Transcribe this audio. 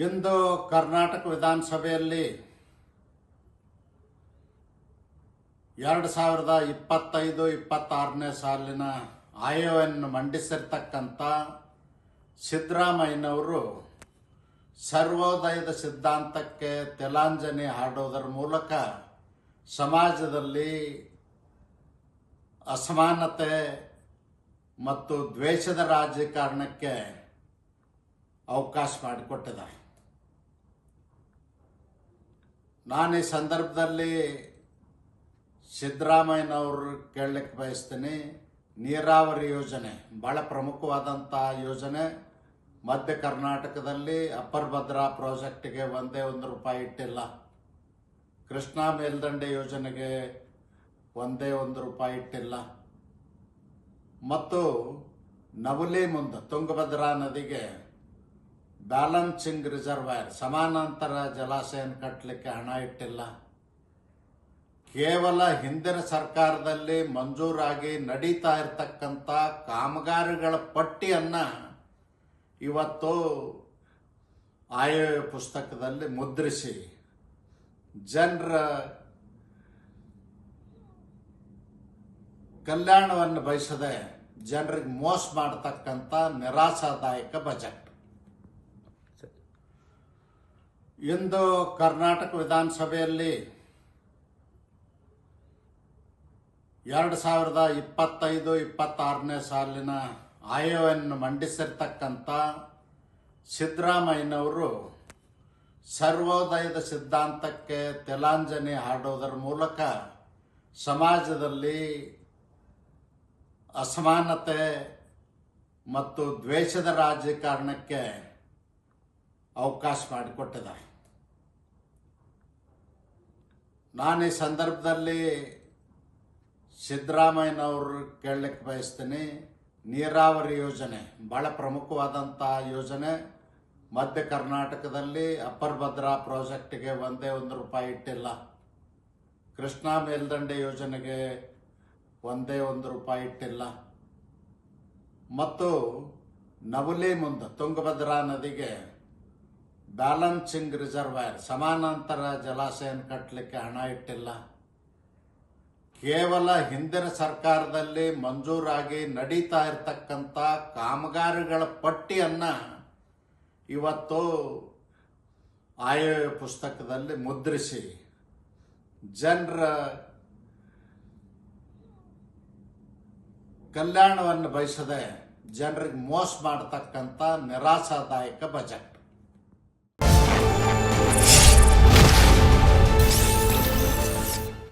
ಇಂದು ಕರ್ನಾಟಕ ವಿಧಾನಸಭೆಯಲ್ಲಿ ಎರಡು ಸಾವಿರದ ಇಪ್ಪತ್ತೈದು, ಇಪ್ಪತ್ತಾರನೇ ಸಾಲಿನ ಆಯವನ್ನು ಮಂಡಿಸಿರ್ತಕ್ಕಂಥ ಸಿದ್ದರಾಮಯ್ಯನವರು ಸರ್ವೋದಯದ ಸಿದ್ಧಾಂತಕ್ಕೆ ತಿಲಾಂಜನಿ ಹಾಡೋದರ ಮೂಲಕ ಸಮಾಜದಲ್ಲಿ ಅಸಮಾನತೆ ಮತ್ತು ದ್ವೇಷದ ರಾಜಕಾರಣಕ್ಕೆ ಅವಕಾಶ ಮಾಡಿಕೊಟ್ಟಿದ್ದಾರೆ. ನಾನು ಈ ಸಂದರ್ಭದಲ್ಲಿ ಸಿದ್ದರಾಮಯ್ಯನವರು ಕೇಳಲಿಕ್ಕೆ ಬಯಸ್ತೀನಿ. ನೀರಾವರಿ ಯೋಜನೆ ಭಾಳ ಪ್ರಮುಖವಾದಂಥ ಯೋಜನೆ. ಮಧ್ಯ ಕರ್ನಾಟಕದಲ್ಲಿ ಅಪ್ಪರ್ ಭದ್ರಾ ಪ್ರಾಜೆಕ್ಟ್ಗೆ ಒಂದೇ ಒಂದು ರೂಪಾಯಿ ಇಟ್ಟಿಲ್ಲ. ಕೃಷ್ಣಾ ಮೇಲ್ದಂಡೆ ಯೋಜನೆಗೆ ಒಂದೇ ಒಂದು ರೂಪಾಯಿ ಇಟ್ಟಿಲ್ಲ. ಮತ್ತು ನವಲಿ ಮುಂದೆ ತುಂಗಭದ್ರಾ ನದಿಗೆ ಬ್ಯಾಲನ್ಸಿಂಗ್ ರಿಸರ್ವಾಯರ್ ಸಮಾನಾಂತರ ಜಲಾಶಯನ ಕಟ್ಟಲಿಕ್ಕೆ ಹಣ ಇಟ್ಟಿಲ್ಲ. ಕೇವಲ ಹಿಂದಿನ ಸರ್ಕಾರದಲ್ಲಿ ಮಂಜೂರಾಗಿ ನಡೀತಾ ಇರತಕ್ಕಂಥ ಕಾಮಗಾರಿಗಳ ಪಟ್ಟಿಯನ್ನು ಇವತ್ತು ಆಯವ್ಯ ಪುಸ್ತಕದಲ್ಲಿ ಮುದ್ರಿಸಿ ಜನರ ಕಲ್ಯಾಣವನ್ನು ಬಯಸದೆ ಜನರಿಗೆ ಮೋಸ ಮಾಡತಕ್ಕಂಥ ನಿರಾಶಾದಾಯಕ ಬಜೆಟ್. ಇಂದು ಕರ್ನಾಟಕ ವಿಧಾನಸಭೆಯಲ್ಲಿ ಎರಡು ಸಾವಿರದ ಇಪ್ಪತ್ತೈದು, ಇಪ್ಪತ್ತಾರನೇ ಸಾಲಿನ ಆಯವನ್ನು ಮಂಡಿಸಿರ್ತಕ್ಕಂಥ ಸಿದ್ದರಾಮಯ್ಯನವರು ಸರ್ವೋದಯದ ಸಿದ್ಧಾಂತಕ್ಕೆ ತೆಲಾಂಜನಿ ಹಾಡೋದರ ಮೂಲಕ ಸಮಾಜದಲ್ಲಿ ಅಸಮಾನತೆ ಮತ್ತು ದ್ವೇಷದ ರಾಜಕಾರಣಕ್ಕೆ ಅವಕಾಶ ಮಾಡಿಕೊಟ್ಟಿದ್ದಾರೆ. ನಾನು ಈ ಸಂದರ್ಭದಲ್ಲಿ ಸಿದ್ದರಾಮಯ್ಯನವರು ಕೇಳಲಿಕ್ಕೆ ಬಯಸ್ತೀನಿ. ನೀರಾವರಿ ಯೋಜನೆ ಭಾಳ ಪ್ರಮುಖವಾದಂಥ ಯೋಜನೆ. ಮಧ್ಯ ಕರ್ನಾಟಕದಲ್ಲಿ ಅಪ್ಪರ್ ಭದ್ರಾ ಪ್ರಾಜೆಕ್ಟ್ಗೆ ಒಂದೇ ಒಂದು ರೂಪಾಯಿ ಇಟ್ಟಿಲ್ಲ. ಕೃಷ್ಣಾ ಮೇಲ್ದಂಡೆ ಯೋಜನೆಗೆ ಒಂದೇ ಒಂದು ರೂಪಾಯಿ ಇಟ್ಟಿಲ್ಲ. ಮತ್ತು ನವಲಿ ಮುಂದೆ ತುಂಗಭದ್ರಾ ನದಿಗೆ ಬ್ಯಾಲನ್ಸಿಂಗ್ ರಿಸರ್ವಾಯರ್, ಸಮಾನಾಂತರ ಜಲಾಶಯನ ಕಟ್ಟಲಿಕ್ಕೆ ಹಣ ಇಟ್ಟಿಲ್ಲ. ಕೇವಲ ಹಿಂದಿನ ಸರ್ಕಾರದಲ್ಲಿ ಮಂಜೂರಾಗಿ ನಡೀತಾ ಇರತಕ್ಕಂಥ ಕಾಮಗಾರಿಗಳ ಪಟ್ಟಿಯನ್ನು ಇವತ್ತು ಆಯವ್ಯ ಪುಸ್ತಕದಲ್ಲಿ ಮುದ್ರಿಸಿ, ಜನರ ಕಲ್ಯಾಣವನ್ನು ಬಯಸದೆ ಜನರಿಗೆ ಮೋಸ ಮಾಡತಕ್ಕಂಥ ನಿರಾಶಾದಾಯಕ ಬಜೆಟ್.